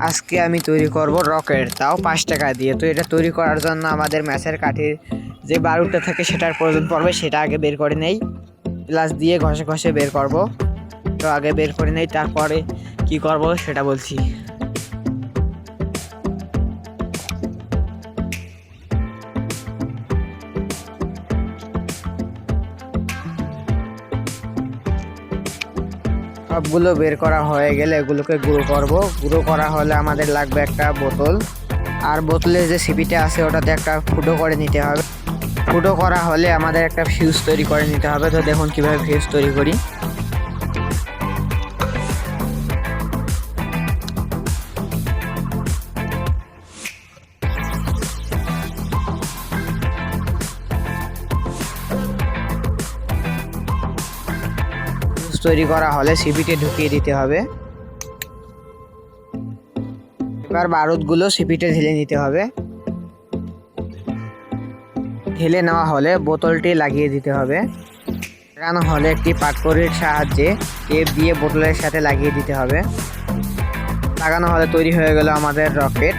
আজকে আমি তৈরি করব রকেট। তাও পাঁচ টাকা দিয়ে। তো এটা তৈরি করার জন্য আমাদের ম্যাচের কাঠির যে বারুদটা থাকে সেটার প্রয়োজন পড়বে, সেটা আগে বের করে নেই। প্লাস দিয়ে ঘষে ঘষে বের করব। তো আগে বের করে নেই, তারপরে কি করব সেটা বলছি। সবগুলো বের করা হয়ে গেলে এগুলোকে গুঁড়ো করব। গুঁড়ো করা হলে আমাদের লাগবে একটা বোতল। আর বোতলে যে সিপিটা আছে ওটাতে একটা ফুটো করে নিতে হবে। ফুটো করা হলে আমাদের একটা ফিউজ তৈরি করে নিতে হবে। তো দেখুন কীভাবে ফিউজ তৈরি করি। তৈরি করা হলে সিপিতে ঢুকিয়ে দিতে হবে। এবার বারুদগুলো সিপিতে ঢেলে নিতে হবে। ঢেলে নেওয়া হলে বোতলটি লাগিয়ে দিতে হবে। লাগানো হলে একটি পাটকড়ির সাহায্যে টেপ দিয়ে বোতলের সাথে লাগিয়ে দিতে হবে। লাগানো হলে তৈরি হয়ে গেল আমাদের রকেট।